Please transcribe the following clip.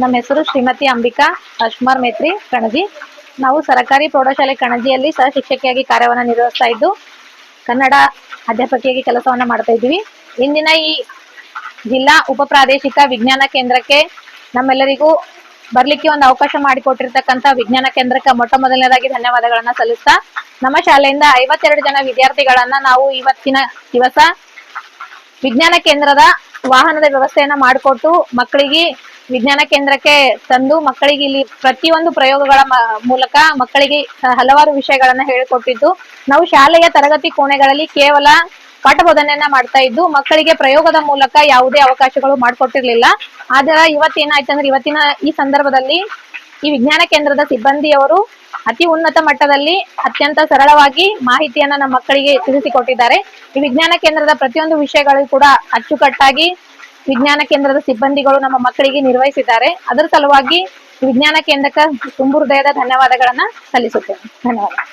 ನಮ್ಮ ಹೆಸರು ಶ್ರೀಮತಿ ಅಂಬಿಕಾ ಅಶ್ಮಾರ್ ಮೇತ್ರಿ ಕಣಜಿ. ನಾವು ಸರಕಾರಿ ಪ್ರೌಢಶಾಲೆ ಕಣಜಿಯಲ್ಲಿ ಸಹ ಶಿಕ್ಷಕಿಯಾಗಿ ಕಾರ್ಯವನ್ನು ನಿರ್ವಹಿಸ್ತಾ ಇದ್ದು, ಕನ್ನಡ ಅಧ್ಯಾಪಕಿಯಾಗಿ ಕೆಲಸವನ್ನು ಮಾಡ್ತಾ ಇದ್ದೀವಿ. ಇಂದಿನ ಈ ಜಿಲ್ಲಾ ಉಪ ಪ್ರಾದೇಶಿಕ ವಿಜ್ಞಾನ ಕೇಂದ್ರಕ್ಕೆ ನಮ್ಮೆಲ್ಲರಿಗೂ ಬರ್ಲಿಕ್ಕೆ ಒಂದು ಅವಕಾಶ ಮಾಡಿಕೊಟ್ಟಿರ್ತಕ್ಕಂಥ ವಿಜ್ಞಾನ ಕೇಂದ್ರಕ್ಕೆ ಮೊಟ್ಟ ಮೊದಲನೇದಾಗಿ ಧನ್ಯವಾದಗಳನ್ನ ಸಲ್ಲಿಸ್ತಾ, ನಮ್ಮ ಶಾಲೆಯಿಂದ ಐವತ್ತೆರಡು ಜನ ವಿದ್ಯಾರ್ಥಿಗಳನ್ನ ನಾವು ಇವತ್ತಿನ ದಿವಸ ವಿಜ್ಞಾನ ಕೇಂದ್ರದ ವಾಹನದ ವ್ಯವಸ್ಥೆಯನ್ನ ಮಾಡಿಕೊಟ್ಟು, ಮಕ್ಕಳಿಗೆ ವಿಜ್ಞಾನ ಕೇಂದ್ರಕ್ಕೆ ತಂದು ಮಕ್ಕಳಿಗೆ ಇಲ್ಲಿ ಪ್ರತಿಯೊಂದು ಪ್ರಯೋಗಗಳ ಮೂಲಕ ಮಕ್ಕಳಿಗೆ ಹಲವಾರು ವಿಷಯಗಳನ್ನ ಹೇಳಿಕೊಟ್ಟಿದ್ದು. ನಾವು ಶಾಲೆಯ ತರಗತಿ ಕೋಣೆಗಳಲ್ಲಿ ಕೇವಲ ಪಾಠ ಬೋಧನೆಯನ್ನ ಮಾಡ್ತಾ ಇದ್ದು, ಮಕ್ಕಳಿಗೆ ಪ್ರಯೋಗದ ಮೂಲಕ ಯಾವುದೇ ಅವಕಾಶಗಳು ಮಾಡಿಕೊಟ್ಟಿರ್ಲಿಲ್ಲ. ಆದ್ರೆ ಇವತ್ತೇನಾಯ್ತಂದ್ರೆ ಇವತ್ತಿನ ಈ ಸಂದರ್ಭದಲ್ಲಿ ಈ ವಿಜ್ಞಾನ ಕೇಂದ್ರದ ಸಿಬ್ಬಂದಿಯವರು ಅತಿ ಉನ್ನತ ಮಟ್ಟದಲ್ಲಿ ಅತ್ಯಂತ ಸರಳವಾಗಿ ಮಾಹಿತಿಯನ್ನ ನಮ್ಮ ಮಕ್ಕಳಿಗೆ ತಿಳಿಸಿಕೊಟ್ಟಿದ್ದಾರೆ. ಈ ವಿಜ್ಞಾನ ಕೇಂದ್ರದ ಪ್ರತಿಯೊಂದು ವಿಷಯಗಳು ಕೂಡ ಅಚ್ಚುಕಟ್ಟಾಗಿ ವಿಜ್ಞಾನ ಕೇಂದ್ರದ ಸಿಬ್ಬಂದಿಗಳು ನಮ್ಮ ಮಕ್ಕಳಿಗೆ ನಿರ್ವಹಿಸಿದ್ದಾರೆ. ಅದರ ಸಲುವಾಗಿ ವಿಜ್ಞಾನ ಕೇಂದ್ರಕ್ಕೆ ತುಂಬು ಹೃದಯದ ಧನ್ಯವಾದಗಳನ್ನ ಸಲ್ಲಿಸುತ್ತೇನೆ. ಧನ್ಯವಾದ.